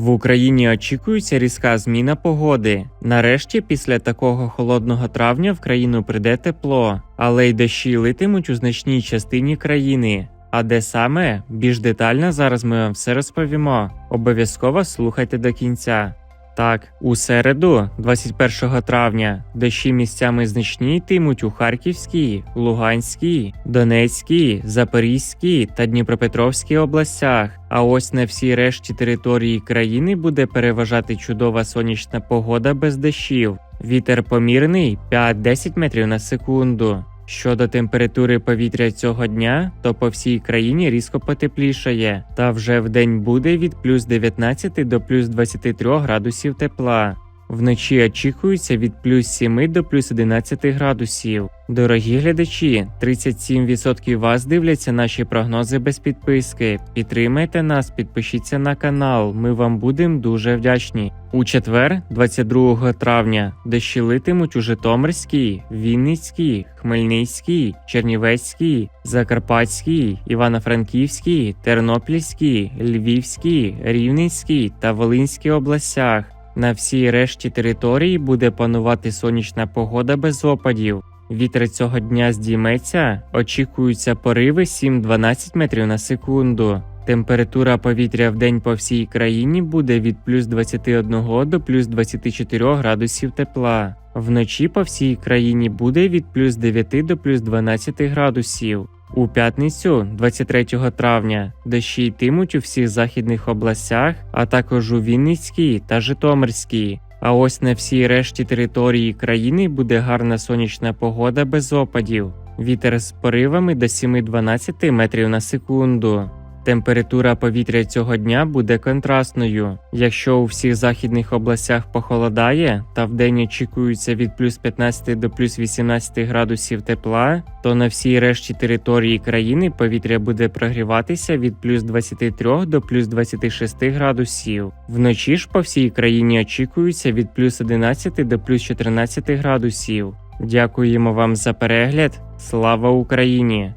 В Україні очікується різка зміна погоди. Нарешті, після такого холодного травня в країну прийде тепло, але й дощі литимуть у значній частині країни. А де саме більш детально зараз ми вам все розповімо. Обов'язково слухайте до кінця. Так, у середу, 21 травня, дощі місцями значні йтимуть у Харківській, Луганській, Донецькій, Запорізькій та Дніпропетровській областях. А ось на всій решті території країни буде переважати чудова сонячна погода без дощів. Вітер помірний 5-10 метрів на секунду. Щодо температури повітря цього дня, то по всій країні різко потеплішає, та вже в день буде від плюс 19 до плюс 23 градусів тепла. Вночі очікується від плюс 7 до плюс 11 градусів. Дорогі глядачі, 37% вас дивляться наші прогнози без підписки. Підтримайте нас, підпишіться на канал. Ми вам будемо дуже вдячні. У четвер, 22 травня, дощілитимуть у Житомирській, Вінницькій, Хмельницькій, Чернівецькій, Закарпатській, Івано-Франківській, Тернопільській, Львівській, Рівненській та Волинській областях. На всій решті території буде панувати сонячна погода без опадів. Вітер цього дня здійметься, очікуються пориви 7-12 метрів на секунду. Температура повітря в день по всій країні буде від плюс 21 до плюс 24 градусів тепла. Вночі по всій країні буде від плюс 9 до плюс 12 градусів. У п'ятницю, 23 травня, дощі йтимуть у всіх західних областях, а також у Вінницькій та Житомирській. А ось на всій решті території країни буде гарна сонячна погода без опадів. Вітер з поривами до 7-12 метрів на секунду. Температура повітря цього дня буде контрастною. Якщо у всіх західних областях похолодає та вдень очікується від плюс 15 до плюс 18 градусів тепла, то на всій решті території країни повітря буде прогріватися від плюс 23 до плюс 26 градусів. Вночі ж по всій країні очікується від плюс 11 до плюс 14 градусів. Дякуємо вам за перегляд. Слава Україні!